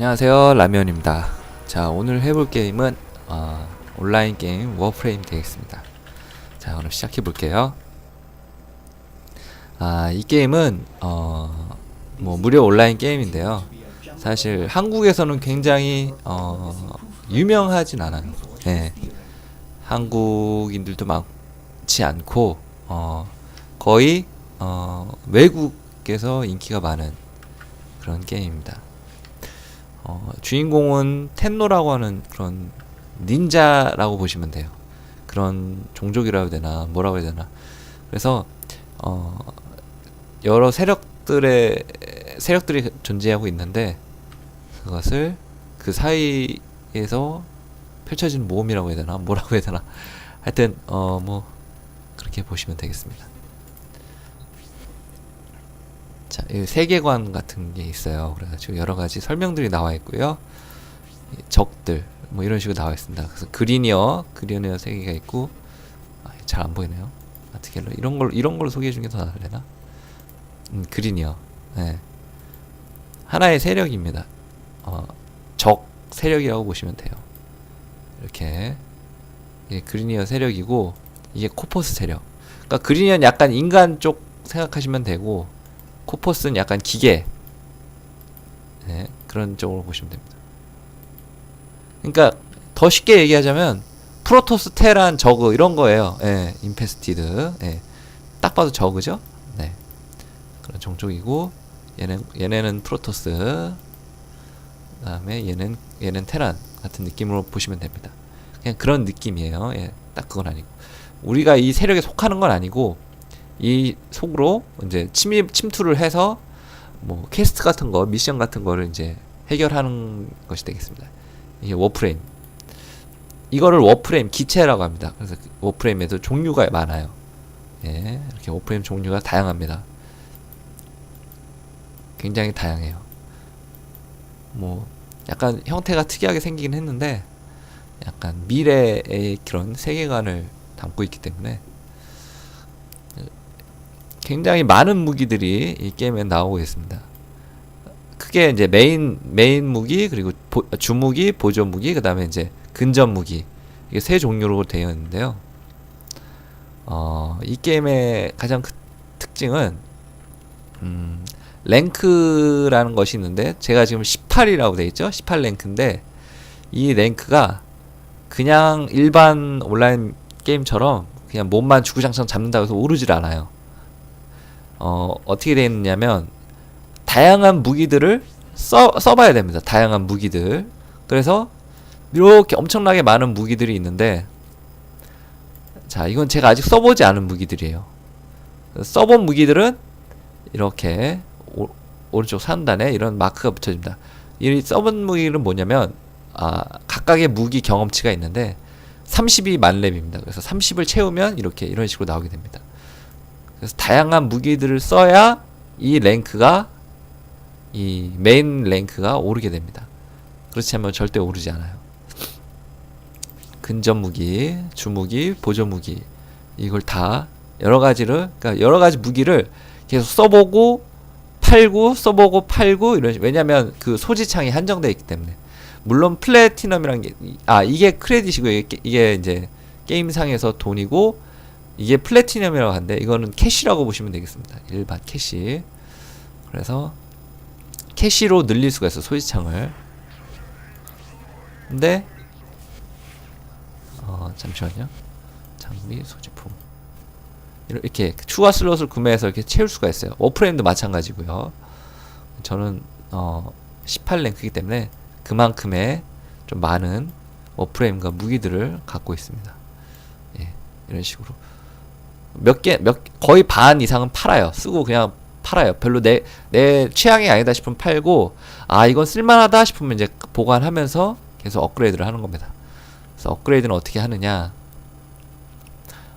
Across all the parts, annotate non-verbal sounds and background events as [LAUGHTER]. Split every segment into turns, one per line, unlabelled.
안녕하세요 라면입니다. 자 오늘 해볼 게임은 어, 온라인 게임 워프레임 되겠습니다. 자 그럼 시작해 볼게요. 아이 게임은 어, 뭐 무료 온라인 게임인데요. 사실 한국에서는 굉장히 어, 유명하진 않아요. 예. 한국인들도 많지 않고 어, 거의 어, 외국에서 인기가 많은 그런 게임입니다 어, 주인공은 텐노라고 하는 그런 닌자라고 보시면 돼요. 그런 종족이라고 해야 되나 뭐라고 해야 되나. 그래서 어, 여러 세력들의 세력들이 존재하고 있는데 그것을 그 사이에서 펼쳐진 모험이라고 해야 되나 뭐라고 해야 되나. 하여튼 어 뭐 그렇게 보시면 되겠습니다. 자, 이 세계관 같은 게 있어요. 그래가지고 여러 가지 설명들이 나와 있고요. 이 적들 뭐 이런 식으로 나와 있습니다. 그래서 그리니어, 그리니어 세계가 있고 아, 잘안 보이네요. 아트갤러 이런 걸 이런 걸로 소개해 주는 게 더 나을래나? 음, 그리니어. 네. 하나의 세력입니다. 어, 적 세력이라고 보시면 돼요. 이렇게 이게 그리니어 세력이고 이게 코포스 세력. 그러니까 그리니어는 약간 인간 쪽 생각하시면 되고 코포스는 약간 기계 네, 그런 쪽으로 보시면 됩니다. 그러니까 더 쉽게 얘기하자면 프로토스, 테란, 저그 이런 거예요. 예, 인페스티드. 예. 딱 봐도 저그죠? 네. 그런 종족이고 얘는 얘네는 프로토스. 그다음에 얘는 얘는 테란 같은 느낌으로 보시면 됩니다. 그냥 그런 느낌이에요. 예. 딱 그건 아니고. 우리가 이 세력에 속하는 건 아니고 이 속으로 이제 침입 침투를 해서 뭐 퀘스트 같은 거 미션 같은 거를 이제 해결하는 것이 되겠습니다. 이게 워프레임. 이거를 워프레임 기체라고 합니다. 그래서 그 워프레임에도 종류가 많아요. 예, 이렇게 워프레임 종류가 다양합니다. 굉장히 다양해요. 뭐 약간 형태가 특이하게 생기긴 했는데 약간 미래의 그런 세계관을 담고 있기 때문에 굉장히 많은 무기들이 이 게임에 나오고 있습니다. 크게 이제 메인 메인 무기 그리고 보, 주무기, 보조 무기, 그다음에 이제 근접 무기 이게 세 종류로 되어 있는데요. 어, 이 게임의 가장 큰 특징은 음, 랭크라는 것이 있는데 제가 지금 18이라고 되어 있죠. 18 랭크인데 이 랭크가 그냥 일반 온라인 게임처럼 그냥 몸만 주구장창 잡는다고 해서 오르질 않아요. 어, 어떻게 되어 있냐면 다양한 무기들을 써, 써봐야 됩니다. 다양한 무기들. 그래서 이렇게 엄청나게 많은 무기들이 있는데 자 이건 제가 아직 써보지 않은 무기들이에요. 써본 무기들은 이렇게 오, 오른쪽 상단에 이런 마크가 붙여집니다. 이 써본 무기는 뭐냐면 아, 각각의 무기 경험치가 있는데 30이 만렙입니다. 그래서 30을 채우면 이렇게 이런 식으로 나오게 됩니다. 그래서 다양한 무기들을 써야 이 랭크가 이 메인 랭크가 오르게 됩니다. 그렇지 않으면 절대 오르지 않아요. 근접 무기, 주무기, 보조 무기 이걸 다 여러 가지를 그러니까 여러 가지 무기를 계속 써보고 팔고 써보고 팔고 이런 식- 왜냐하면 그 소지창이 한정되어 있기 때문에 물론 플래티넘이란 게 아 이게 크레딧이고 이게, 이게 이제 게임상에서 돈이고 이게 플래티넘이라고 하는데 이거는 캐시라고 보시면 되겠습니다. 일반 캐시. 그래서 캐시로 늘릴 수가 있어 소지창을. 근데 어 잠시만요. 장비 소지품 이렇게 추가 슬롯을 구매해서 이렇게 채울 수가 있어요. 워프레임도 마찬가지고요. 저는 어 18랭크이기 때문에 그만큼의 좀 많은 워프레임과 무기들을 갖고 있습니다. 예, 이런 식으로 몇 개, 몇 거의 반 이상은 팔아요. 쓰고 그냥 팔아요. 별로 내 내 취향이 아니다 싶으면 팔고 아 이건 쓸만하다 싶으면 이제 보관하면서 계속 업그레이드를 하는 겁니다. 그래서 업그레이드는 어떻게 하느냐?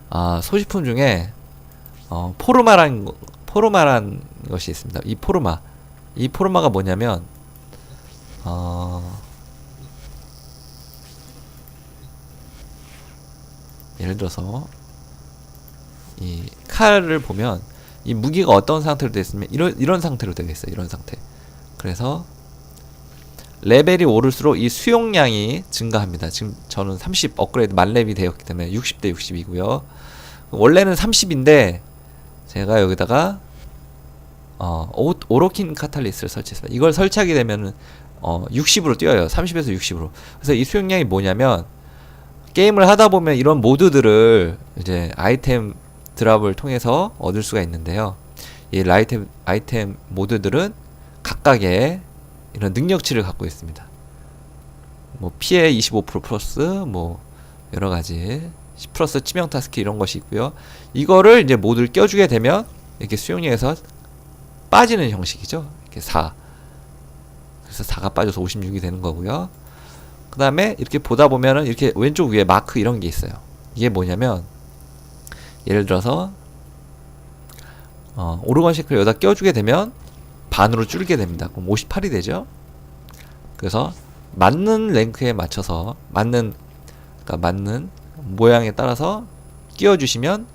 아 소지품 중에 어, 포르마란 거- 포르마란 것이 있습니다. 이 포르마 이 포르마가 뭐냐면 어, 예를 들어서 이 칼을 보면 이 무기가 어떤 상태로 되어 있으면 이런 이런 상태로 되어 있어요. 이런 상태. 그래서 레벨이 오를수록 이 수용량이 증가합니다. 지금 저는 30 업그레이드 만렙이 되었기 때문에 60대 60이고요. 원래는 30인데 제가 여기다가 어, 오, 오로킨 카탈리스를 설치했습니다. 이걸 설치하게 되면은 어, 60으로 뛰어요. 30에서 60으로. 그래서 이 수용량이 뭐냐면 게임을 하다 보면 이런 모드들을 이제 아이템 드랍을 통해서 얻을 수가 있는데요. 이 라이템 아이템 모드들은 각각의 이런 능력치를 갖고 있습니다. 뭐 피해 25% 플러스 뭐 여러 가지 10 플러스 치명타 스킬 이런 것이 있고요. 이거를 이제 모두를 껴주게 되면 이렇게 수용량에서 빠지는 형식이죠. 이렇게 4. 그래서 4가 빠져서 56이 되는 거고요. 그 다음에 이렇게 보다 보면은 이렇게 왼쪽 위에 마크 이런 게 있어요. 이게 뭐냐면 예를 들어서 어, 오르건 시크를 여기다 껴주게 되면 반으로 줄게 됩니다. 그럼 58이 되죠. 그래서 맞는 랭크에 맞춰서 맞는 그러니까 맞는 모양에 따라서 끼워 주시면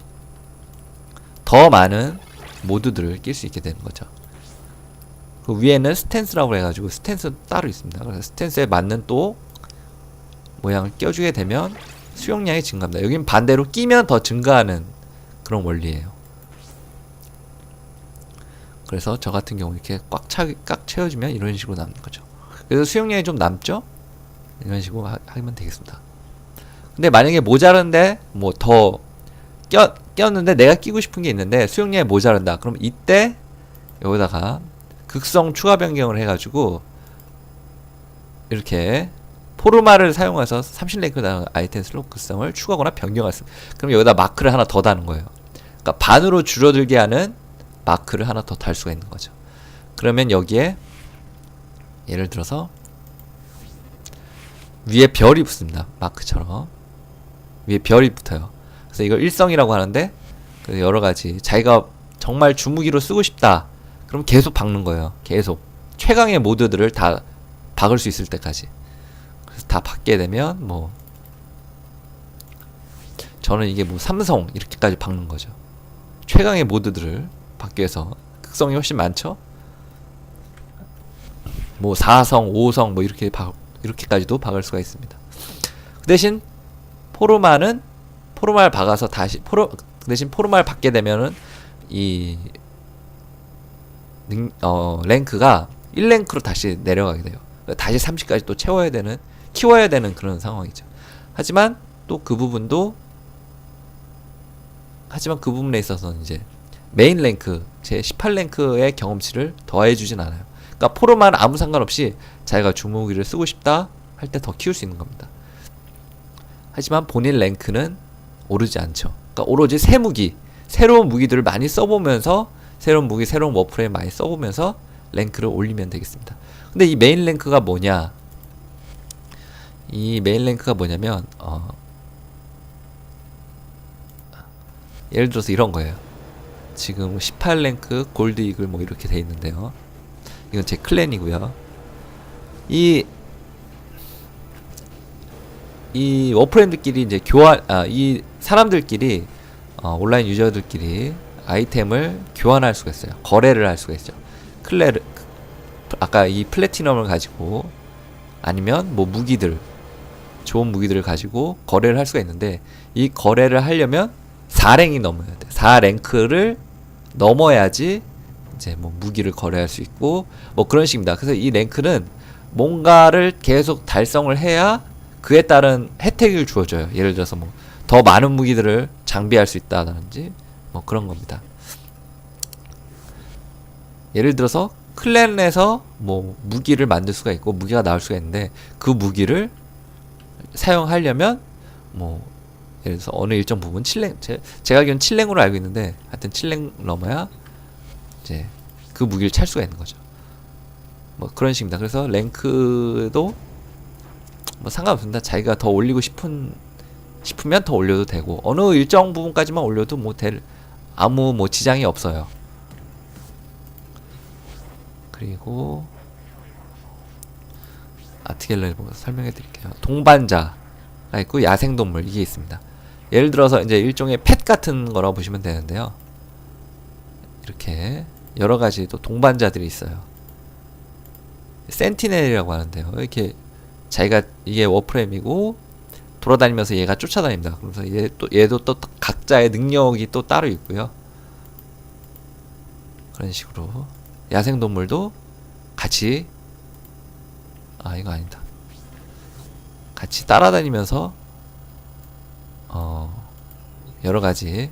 더 많은 모드들을 낄 수 있게 되는 거죠. 그 위에는 스탠스라고 해가지고 스탠스 따로 있습니다. 그래서 스탠스에 맞는 또 모양을 껴주게 되면 수용량이 증가합니다. 여긴 반대로 끼면 더 증가하는 그런 원리예요. 그래서 저 같은 경우 이렇게 꽉 차, 꽉 채워주면 이런 식으로 남는 거죠. 그래서 수용량이 좀 남죠? 이런 식으로 하, 하면 되겠습니다. 근데 만약에 모자른데 뭐더 껴, 꼈는데 내가 끼고 싶은 게 있는데 수용량이 모자란다. 그럼 이때 여기다가 극성 추가 변경을 해가지고 이렇게 포르마를 사용해서 30랭크 다 아이템 슬롯 극성을 추가하거나 변경할 수. 그럼 여기다 마크를 하나 더 다는 거예요. 그러니까 반으로 줄어들게 하는 마크를 하나 더 달 수가 있는 거죠. 그러면 여기에 예를 들어서 위에 별이 붙습니다. 마크처럼 위에 별이 붙어요. 그래서 이걸 일성이라고 하는데 그 여러 가지 자기가 정말 주무기로 쓰고 싶다. 그럼 계속 박는 거예요. 계속 최강의 모드들을 다 박을 수 있을 때까지. 그래서 다 박게 되면 뭐 저는 이게 뭐 삼성 이렇게까지 박는 거죠. 최강의 모드들을 위해서 극성이 훨씬 많죠. 뭐 4성, 5성 뭐 이렇게 박 이렇게까지도 박을 수가 있습니다. 그 대신 포르마는 포르마를 박아서 다시 포르 그 대신 포르마를 받게 되면은 이 능, 어, 랭크가 1랭크로 다시 내려가게 돼요. 다시 30까지 또 채워야 되는 키워야 되는 그런 상황이죠. 하지만 또 그 부분도 하지만 그 부분에 있어서는 이제 메인 랭크 제 18랭크의 경험치를 더해 주진 않아요. 그러니까 포로만 아무 상관없이 자기가 주무기를 쓰고 싶다 할 때 더 키울 수 있는 겁니다. 하지만 본인 랭크는 오르지 않죠. 그러니까 오로지 새 무기, 새로운 무기들을 많이 써보면서 새로운 무기, 새로운 워프레임 많이 써보면서 랭크를 올리면 되겠습니다. 근데 이 메인 랭크가 뭐냐? 이 메인 랭크가 뭐냐면 어, 예를 들어서 이런 거예요. 지금 18랭크 골드 이글 뭐 이렇게 돼 있는데요. 이건 제 클랜이고요. 이, 이 워프레임들끼리 이제 교환, 아, 이 사람들끼리, 어, 온라인 유저들끼리 아이템을 교환할 수가 있어요. 거래를 할 수가 있죠. 클레르, 아까 이 플래티넘을 가지고 아니면 뭐 무기들, 좋은 무기들을 가지고 거래를 할 수가 있는데 이 거래를 하려면 4랭이 넘어야 돼. 4랭크를 넘어야지 이제 뭐 무기를 거래할 수 있고 뭐 그런 식입니다. 그래서 이 랭크는 뭔가를 계속 달성을 해야 그에 따른 혜택을 주어져요. 예를 들어서 뭐 더 많은 무기들을 장비할 수 있다든지 뭐 그런 겁니다. 예를 들어서 클랜에서 뭐 무기를 만들 수가 있고 무기가 나올 수가 있는데 그 무기를 사용하려면 뭐 들어서 어느 일정 부분 7랭 제, 제가 알기로는 7랭으로 알고 있는데 하여튼 7랭 넘어야 이제 그 무기를 찰 수가 있는 거죠. 뭐 그런 식입니다. 그래서 랭크도 뭐 상관없습니다. 자기가 더 올리고 싶은 싶으면 더 올려도 되고 어느 일정 부분까지만 올려도 뭐 될 아무 뭐 지장이 없어요. 그리고 아트갤러리 보고 설명해 드릴게요. 동반자가 있고 야생동물 이게 있습니다. 예를 들어서 이제 일종의 펫 같은 거라고 보시면 되는데요. 이렇게 여러 가지 또 동반자들이 있어요. 센티넬이라고 하는데요. 이렇게 자기가 이게 워프레임이고 돌아다니면서 얘가 쫓아다닙니다. 그래서 얘 또 얘도 또 각자의 능력이 또 따로 있고요. 그런 식으로 야생 동물도 같이 아 이거 아니다. 같이 따라다니면서 어 여러 가지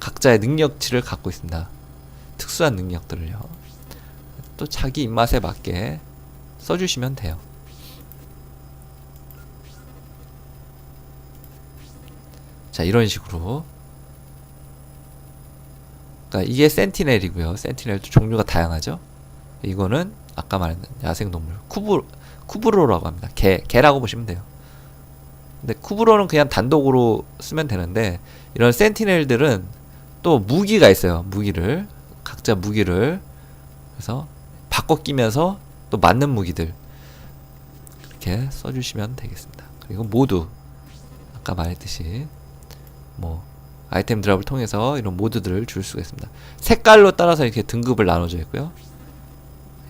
각자의 능력치를 갖고 있습니다. 특수한 능력들을요. 또 자기 입맛에 맞게 써주시면 돼요. 자 이런 식으로 그러니까 이게 센티넬이고요. 센티넬도 종류가 다양하죠. 이거는 아까 말했던 야생동물 쿠브 쿠브로라고 합니다. 개 개라고 보시면 돼요. 근데 쿠브로는 그냥 단독으로 쓰면 되는데 이런 센티넬들은 또 무기가 있어요. 무기를 각자 무기를 그래서 바꿔 끼면서 또 맞는 무기들 이렇게 써주시면 되겠습니다. 그리고 모두 아까 말했듯이 뭐 아이템 드랍을 통해서 이런 모드들을 줄 수가 있습니다. 색깔로 따라서 이렇게 등급을 나눠져 있고요.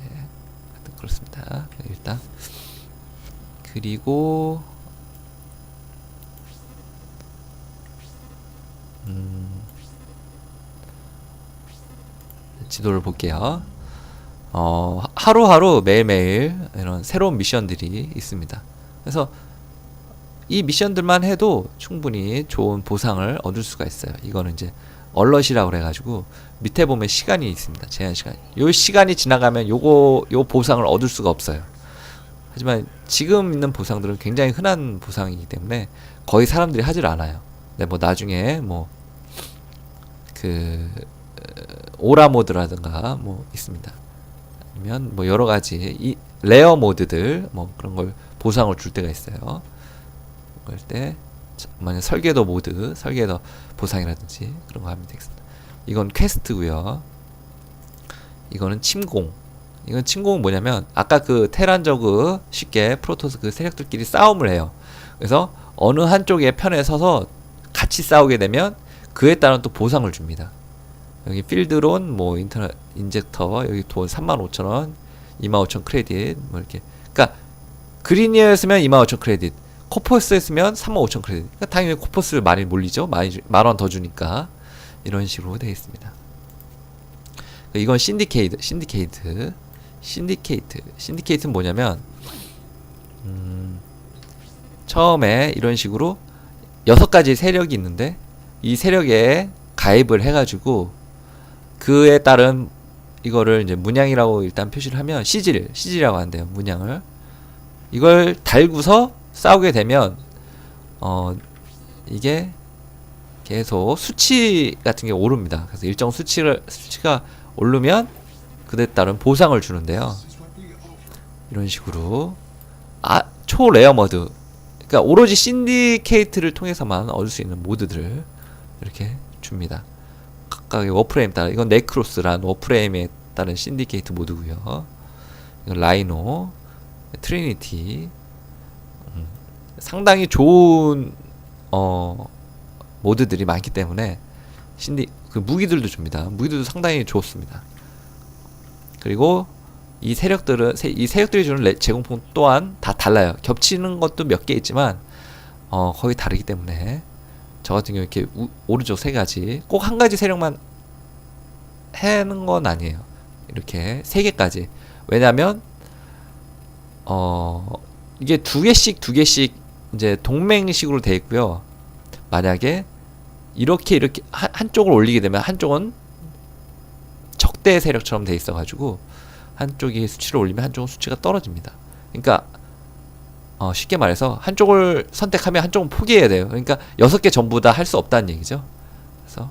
예, 그렇습니다. 일단 그리고 음, 지도를 볼게요. 어, 하루하루 매일매일 이런 새로운 미션들이 있습니다. 그래서 이 미션들만 해도 충분히 좋은 보상을 얻을 수가 있어요. 이거는 이제 얼럿이라고 그래가지고 밑에 보면 시간이 있습니다. 제한 시간. 요 시간이 지나가면 요거 요 보상을 얻을 수가 없어요. 하지만 지금 있는 보상들은 굉장히 흔한 보상이기 때문에 거의 사람들이 하질 않아요. 근데 뭐 나중에 뭐 그 오라 모드라든가 뭐 있습니다. 아니면 뭐 여러 가지 이 레어 모드들 뭐 그런 걸 보상을 줄 때가 있어요. 그럴 때 자, 만약 설계도 모드, 설계도 보상이라든지 그런 거 하면 되겠습니다. 이건 퀘스트고요. 이거는 침공. 이건 침공은 뭐냐면 아까 그 테란저그 쉽게 프로토스 그 세력들끼리 싸움을 해요. 그래서 어느 한쪽의 편에 서서 같이 싸우게 되면 그에 따른 또 보상을 줍니다. 여기 필드론 뭐 인터넷 인젝터 여기 돈 35,000원, 25,000 크레딧 뭐 이렇게. 그러니까 그리니어였으면 25,000 크레딧. 코퍼스였으면 35,000 크레딧. 그러니까 당연히 코퍼스 많이 몰리죠. 많이 만원 더 주니까 이런 식으로 되어 있습니다. 그러니까 이건 신디케이트, 신디케이트, 신디케이트. 신디케이트는 뭐냐면 음, 처음에 이런 식으로 여섯 가지 세력이 있는데 이 세력에 가입을 해가지고 그에 따른 이거를 이제 문양이라고 일단 표시를 하면 시질, 시질이라고 한대요. 문양을 이걸 달고서 싸우게 되면 어 이게 계속 수치 같은 게 오릅니다. 그래서 일정 수치를 수치가 오르면 그에 따른 보상을 주는데요. 이런 식으로 아 초레어 모드 그러니까 오로지 신디케이트를 통해서만 얻을 수 있는 모드들을 이렇게 줍니다. 각각의 워프레임 따라 이건 네크로스란 워프레임에 따른 신디케이트 모드고요. 이건 라이노, 트리니티 음, 상당히 좋은 어 모드들이 많기 때문에 신디 그 무기들도 줍니다. 무기들도 상당히 좋습니다. 그리고 이 세력들은 세, 이 세력들이 주는 레, 제공품 또한 다 달라요. 겹치는 것도 몇 개 있지만 어 거의 다르기 때문에 저 같은 경우 이렇게 우, 오른쪽 세 가지 꼭 한 가지 세력만 해는 건 아니에요. 이렇게 세 개까지. 왜냐면 어 이게 두 개씩 두 개씩 이제 동맹식으로 돼 있고요. 만약에 이렇게 이렇게 한, 한쪽을 올리게 되면 한쪽은 적대 세력처럼 돼 있어 가지고 한쪽이 수치를 올리면 한쪽은 수치가 떨어집니다. 그러니까 어, 쉽게 말해서 한쪽을 선택하면 한쪽은 포기해야 돼요. 그러니까 여섯 개 전부 다 할 수 없다는 얘기죠. 그래서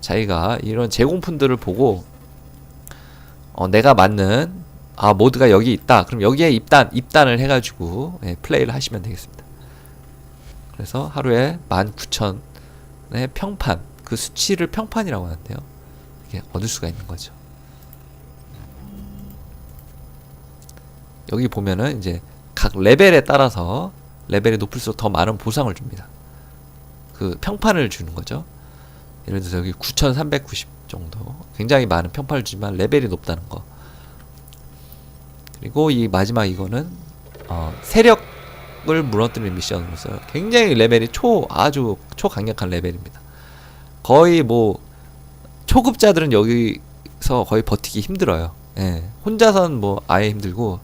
자기가 이런 제공품들을 보고 어, 내가 맞는 아 모드가 여기 있다. 그럼 여기에 입단 입단을 해가지고 예, 플레이를 하시면 되겠습니다. 그래서 하루에 19,000의 평판 그 수치를 평판이라고 하는데요. 이게 얻을 수가 있는 거죠. 여기 보면은 이제 각 레벨에 따라서 레벨이 높을수록 더 많은 보상을 줍니다. 그 평판을 주는 거죠. 예를 들어서 여기 9390 정도 굉장히 많은 평판을 주지만 레벨이 높다는 거. 그리고 이 마지막 이거는 어, 세력을 무너뜨리는 미션으로서 굉장히 레벨이 초 아주 초강력한 레벨입니다. 거의 뭐 초급자들은 여기서 거의 버티기 힘들어요. 예. 혼자선 뭐 아예 힘들고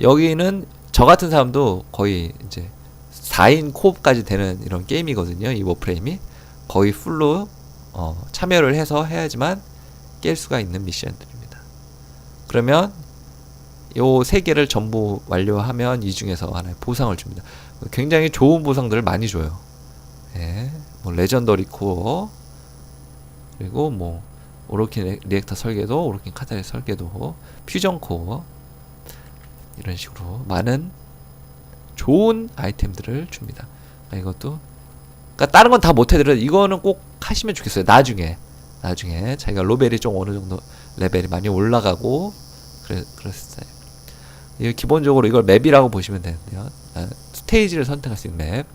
여기는 저 같은 사람도 거의 이제 4인 코업까지 되는 이런 게임이거든요. 이 워프레임이 거의 풀로 어, 참여를 해서 해야지만 깰 수가 있는 미션들입니다. 그러면 요 세 개를 전부 완료하면 이 중에서 하나의 보상을 줍니다. 굉장히 좋은 보상들을 많이 줘요. 예, 뭐 레전더리 코어 그리고 뭐 오로킨 레- 리액터 설계도, 오로킨 카타리 설계도, 퓨전 코어 이런 식으로 많은 좋은 아이템들을 줍니다. 그러니까 이것도 그러니까 다른 건 다 못해드려 이거는 꼭 하시면 좋겠어요. 나중에 나중에 자기가 로벨이 좀 어느 정도 레벨이 많이 올라가고 그래 그랬을 때 이거 기본적으로 이걸 맵이라고 보시면 되는데요. 아, 스테이지를 선택할 수 있는 맵.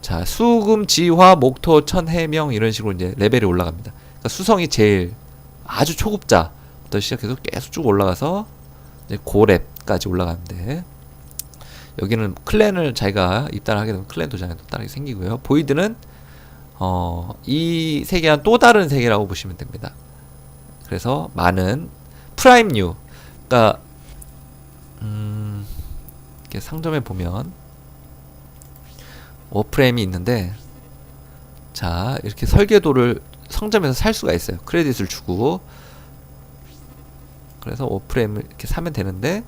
자 수금, 지화, 목토, 천, 해명 이런 식으로 이제 레벨이 올라갑니다. 그러니까 수성이 제일 아주 초급자부터 시작해서 계속 쭉 올라가서 이제 고렙까지 올라가는데 여기는 클랜을 자기가 입단하게 되면 클랜 도장에 또 다르게 생기고요. 보이드는 어, 이 세계와는 또 다른 세계라고 보시면 됩니다. 그래서 많은 프라임류, 그러니까 음, 이렇게 상점에 보면 워프레임이 있는데 자 이렇게 설계도를 상점에서 살 수가 있어요. 크레딧을 주고 그래서 워프레임을 이렇게 사면 되는데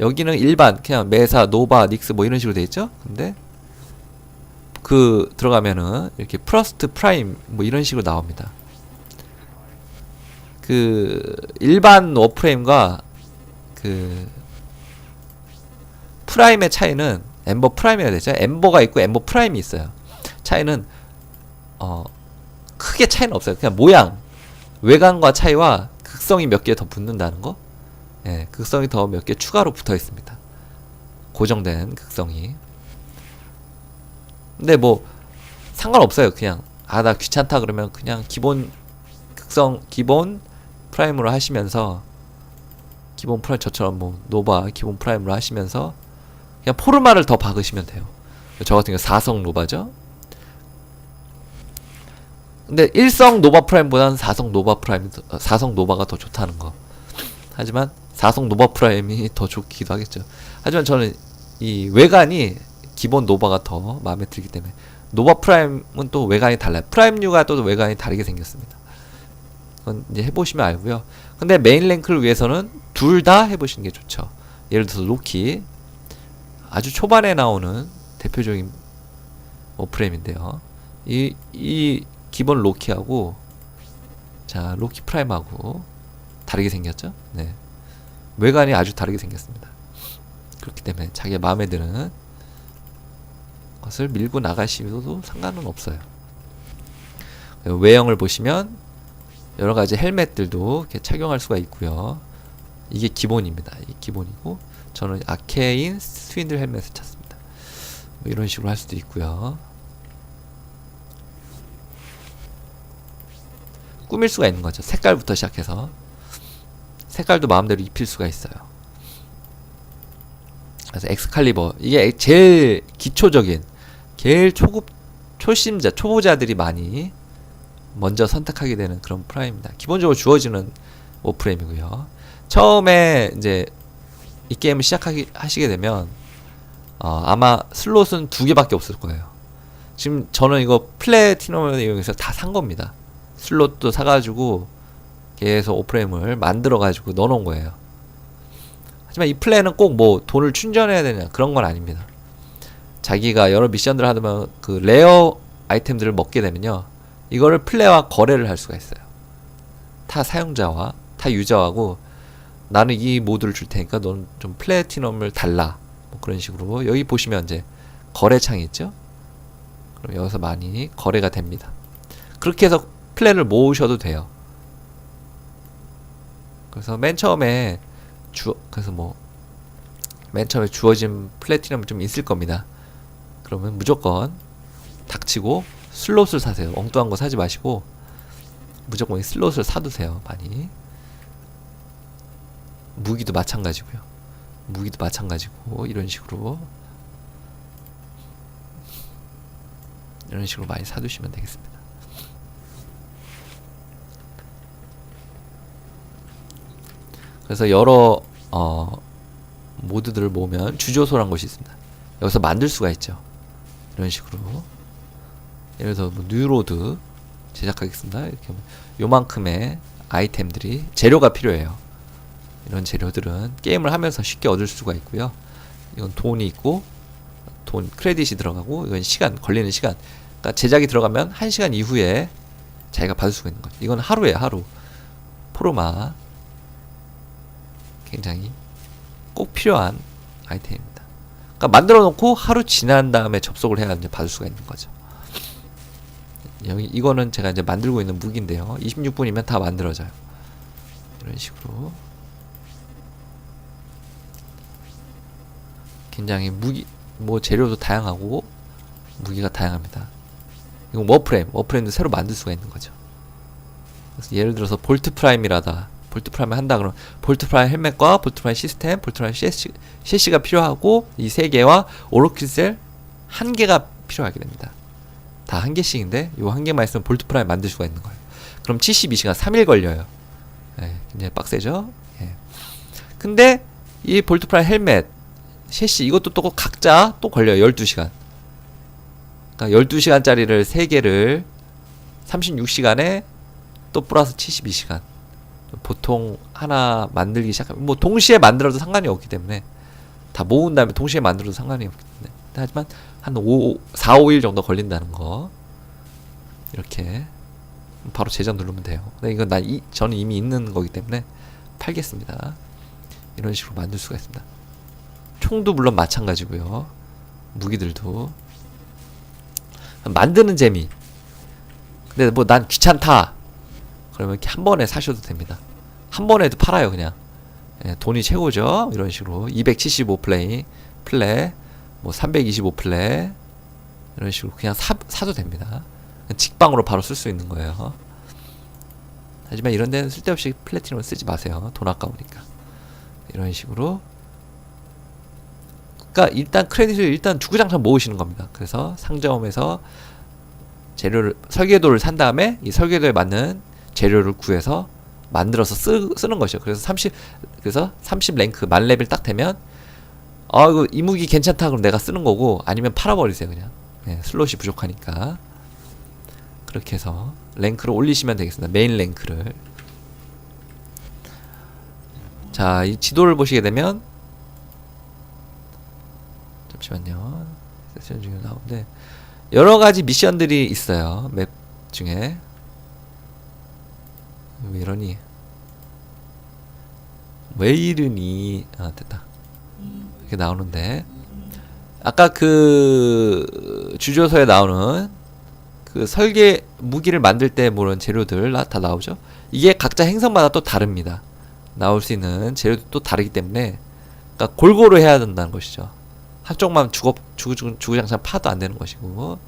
여기는 일반 그냥 메사, 노바, 닉스 뭐 이런 식으로 돼 있죠. 근데 그 들어가면은 이렇게 프러스트 프라임 뭐 이런 식으로 나옵니다. 그 일반 워프레임과 그 프라임의 차이는 엠버 프라임이라 되죠. 엠버가 있고 엠버 프라임이 있어요. 차이는 어 크게 차이는 없어요. 그냥 모양 외관과 차이와 극성이 몇 개 더 붙는다는 거. 예, 극성이 더 몇 개 추가로 붙어 있습니다. 고정된 극성이. 근데 뭐 상관없어요. 그냥 아 나 귀찮다 그러면 그냥 기본 극성 기본 프라임으로 하시면서 기본 프라임 저처럼 뭐 노바 기본 프라임으로 하시면서 그냥 포르마를 더 박으시면 돼요. 저 같은 경우 4성 노바죠. 근데 1성 노바 프라임보다는 4성 노바 프라임 4성 노바가 더 좋다는 거. 하지만 4성 노바 프라임이 [LAUGHS] 더 좋기도 하겠죠. 하지만 저는 이 외관이 기본 노바가 더 마음에 들기 때문에 노바 프라임은 또 외관이 달라요. 프라임류가 또 외관이 다르게 생겼습니다. 그건 이제 해보시면 알고요. 근데 메인 랭크를 위해서는 둘 다 해보시는 게 좋죠. 예를 들어서 로키 아주 초반에 나오는 대표적인 워프레임인데요. 이, 이 기본 로키하고 자 로키 프라임하고 다르게 생겼죠. 네. 외관이 아주 다르게 생겼습니다. 그렇기 때문에 자기가 마음에 드는 것을 밀고 나가시도 상관은 없어요. 외형을 보시면 여러 가지 헬멧들도 이렇게 착용할 수가 있고요. 이게 기본입니다. 이 기본이고 저는 아케인 스윈들 헬멧을 찾습니다. 뭐 이런 식으로 할 수도 있고요. 꾸밀 수가 있는 거죠. 색깔부터 시작해서 색깔도 마음대로 입힐 수가 있어요. 그래서 엑스칼리버 이게 제일 기초적인 제일 초급 초심자 초보자들이 많이 먼저 선택하게 되는 그런 프라임입니다. 기본적으로 주어지는 오프레임이고요. 처음에 이제 이 게임을 시작하기 하시게 되면 어, 아마 슬롯은 두 개밖에 없을 거예요. 지금 저는 이거 플래티넘을 이용해서 다 산 겁니다. 슬롯도 사가지고 계속 오프레임을 만들어 가지고 넣어 놓은 거예요. 하지만 이 플랜은 꼭 뭐 돈을 충전해야 되냐 그런 건 아닙니다. 자기가 여러 미션들을 하면 그 레어 아이템들을 먹게 되면요. 이거를 플레이와 거래를 할 수가 있어요. 타 사용자와 타 유저하고 나는 이 모드를 줄 테니까 너는 좀 플래티넘을 달라. 뭐 그런 식으로 여기 보시면 이제 거래창이 있죠. 그럼 여기서 많이 거래가 됩니다. 그렇게 해서 플랜을 모으셔도 돼요. 그래서 맨 처음에 주 그래서 뭐 맨 처음에 주어진 플래티넘이 좀 있을 겁니다. 그러면 무조건 닥치고 슬롯을 사세요. 엉뚱한 거 사지 마시고 무조건 이 슬롯을 사두세요. 많이. 무기도 마찬가지고요. 무기도 마찬가지고 이런 식으로 이런 식으로 많이 사두시면 되겠습니다. 그래서 여러 어, 모드들을 모으면 주조소란 것이 있습니다. 여기서 만들 수가 있죠. 이런 식으로 예를 들어서 뭐 뉴로드 제작하겠습니다. 이렇게 요만큼의 아이템들이 재료가 필요해요. 이런 재료들은 게임을 하면서 쉽게 얻을 수가 있고요. 이건 돈이 있고 돈 크레딧이 들어가고 이건 시간 걸리는 시간. 그러니까 제작이 들어가면 1시간 이후에 자기가 받을 수가 있는 거죠. 이건 하루에 하루. 포르마 굉장히 꼭 필요한 아이템입니다. 그러니까 만들어 놓고 하루 지난 다음에 접속을 해야 이제 받을 수가 있는 거죠. 여기 이거는 제가 이제 만들고 있는 무기인데요. 26분이면 다 만들어져요. 이런 식으로 굉장히 무기 뭐 재료도 다양하고 무기가 다양합니다. 이거 워프레임, 워프레임도 새로 만들 수가 있는 거죠. 예를 들어서 볼트 프라임이라다. 볼트 프라임을 한다 그러면 볼트 프라임 헬멧과 볼트 프라임 시스템, 볼트 프라임 CC, CC가 필요하고 이 세 개와 오로킬셀 한 개가 필요하게 됩니다. 다 한 개씩인데 요한 개만 있으면 볼트 프라임 만들 수가 있는 거예요. 그럼 72시간 3일 걸려요. 예, 굉장히 빡세죠? 예. 근데 이 볼트 프라임 헬멧, 셰시 이것도 또 각자 또 걸려요. 12시간. 그러니까 12시간짜리를 3개를 36시간에 또 플러스 72시간. 보통 하나 만들기 시작하면 뭐 동시에 만들어도 상관이 없기 때문에 다 모은 다음에 동시에 만들어도 상관이 없기 때문에 하지만 한 5, 4, 5일 정도 걸린다는 거 이렇게 바로 제작 누르면 돼요. 근데 이건 난 이, 저는 이미 있는 거기 때문에 팔겠습니다. 이런 식으로 만들 수가 있습니다. 총도 물론 마찬가지고요. 무기들도 만드는 재미. 근데 뭐 난 귀찮다. 그러면 이렇게 한 번에 사셔도 됩니다. 한 번에도 팔아요, 그냥. 예, 돈이 최고죠. 이런 식으로 275 플레이, 플레, 뭐325 플레 이런 식으로 그냥 사, 사도 됩니다. 직방으로 바로 쓸 수 있는 거예요. 하지만 이런 데는 쓸데없이 플래티넘을 쓰지 마세요. 돈 아까우니까. 이런 식으로. 그러니까 일단 크레딧을 일단 주구장창 모으시는 겁니다. 그래서 상점에서 재료를 설계도를 산 다음에 이 설계도에 맞는 재료를 구해서 만들어서 쓰, 쓰는 것이죠. 그래서 30 그래서 30 랭크 만 레벨 딱 되면 아 이거 이 무기 괜찮다 그럼 내가 쓰는 거고 아니면 팔아버리세요 그냥 예, 슬롯이 부족하니까 그렇게 해서 랭크를 올리시면 되겠습니다. 메인 랭크를 자, 이 지도를 보시게 되면 잠시만요. 세션 중에 나오는데 여러 가지 미션들이 있어요. 맵 중에 왜 이러니? 왜 이러니? 아 됐다. 이렇게 나오는데 아까 그 주조서에 나오는 그 설계 무기를 만들 때 모르는 재료들 나- 다 나오죠. 이게 각자 행성마다 또 다릅니다. 나올 수 있는 재료도 또 다르기 때문에 그러니까 골고루 해야 된다는 것이죠. 한쪽만 주고 주구 주구장창 파도 안 되는 것이고.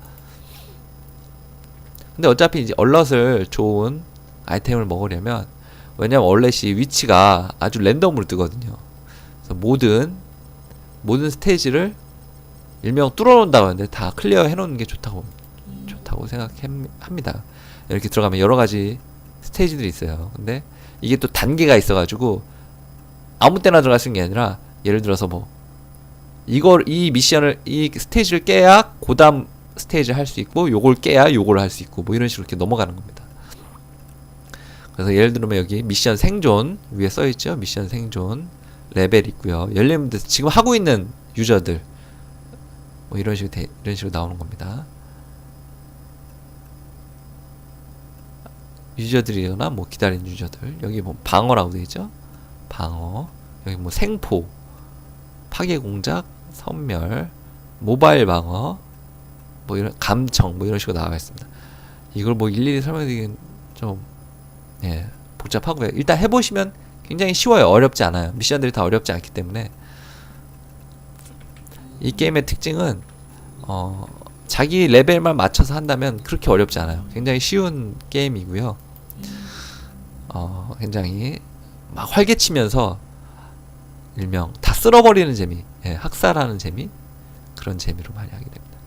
근데 어차피 이제 얼럿을 좋은 아이템을 먹으려면 왜냐면 얼렛이 위치가 아주 랜덤으로 뜨거든요. 그래서 모든 모든 스테이지를 일명 뚫어놓는다고 하는데 다 클리어 해놓는 게 좋다고 좋다고 생각합니다. 이렇게 들어가면 여러 가지 스테이지들이 있어요. 근데 이게 또 단계가 있어가지고 아무 때나 들어갈 수 있는 게 아니라 예를 들어서 뭐 이걸 이 미션을 이 스테이지를 깨야 고담 스테이지 할수 있고 요걸 깨야 요걸 할 수 있고 뭐 이런 식으로 이렇게 넘어가는 겁니다. 그래서 예를 들면 여기 미션 생존 위에 써 있죠. 미션 생존 레벨 있고요. 열리면 지금 하고 있는 유저들 뭐 이런 식으로 돼, 이런 식으로 나오는 겁니다. 유저들이거나 뭐 기다리는 유저들 여기 뭐 방어라고 되어 있죠. 방어 여기 뭐 생포 파괴 공작 선멸 모바일 방어 뭐 이런 감청 뭐 이런 식으로 나와 있습니다. 이걸 뭐 일일이 설명드리긴 좀 예, 복잡하고요. 일단 해보시면 굉장히 쉬워요. 어렵지 않아요. 미션들이 다 어렵지 않기 때문에 이 게임의 특징은 어, 자기 레벨만 맞춰서 한다면 그렇게 어렵지 않아요. 굉장히 쉬운 게임이고요. 어, 굉장히 막 활개치면서 일명 다 쓸어버리는 재미, 예, 학살하는 재미 그런 재미로 많이 하게 됩니다.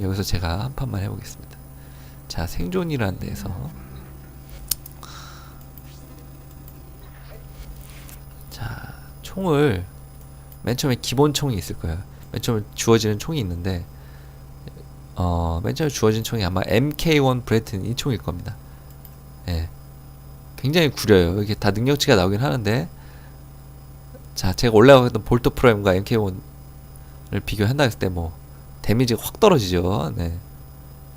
여기서 제가 한 판만 해보겠습니다. 자 생존이라는 데서 자 총을 맨 처음에 기본 총이 있을 거예요. 맨 처음에 주어지는 총이 있는데 어, 맨 처음에 주어진 총이 아마 MK1 브레튼 이 총일 겁니다. 예. 굉장히 구려요. 이게 다 능력치가 나오긴 하는데 자, 제가 올라갔던 볼트 프라임과 MK1을 비교한다 했을 때 뭐 데미지가 확 떨어지죠. 네.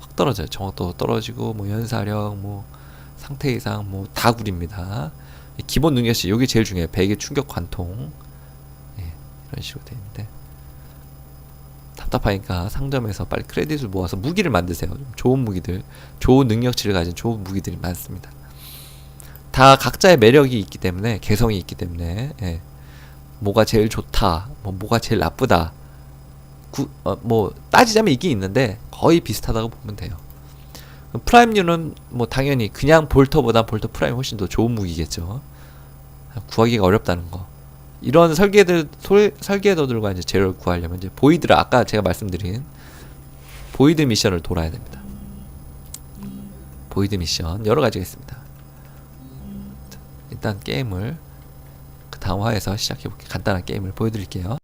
확 떨어져요. 정확도 떨어지고 뭐 연사력 뭐 상태 이상 뭐 다 구립니다. 이 기본 능력치 여기 제일 중요해요. 베개 충격 관통. 예. 이런 식으로 되어 있는데 답답하니까 상점에서 빨리 크레딧을 모아서 무기를 만드세요. 좀 좋은 무기들, 좋은 능력치를 가진 좋은 무기들이 많습니다. 다 각자의 매력이 있기 때문에 개성이 있기 때문에 예. 뭐가 제일 좋다, 뭐 뭐가 제일 나쁘다, 구, 어, 뭐 따지자면 있긴 있는데 거의 비슷하다고 보면 돼요. 프라임류는 뭐 당연히 그냥 볼터보다 볼터 프라임 훨씬 더 좋은 무기겠죠. 구하기가 어렵다는 거. 이런 설계들 솔, 설계도들과 이제 재료를 구하려면 이제 보이드를 아까 제가 말씀드린 보이드 미션을 돌아야 됩니다. 보이드 미션 여러 가지가 있습니다. 일단 게임을 그 다음 화에서 시작해 볼게요. 간단한 게임을 보여드릴게요.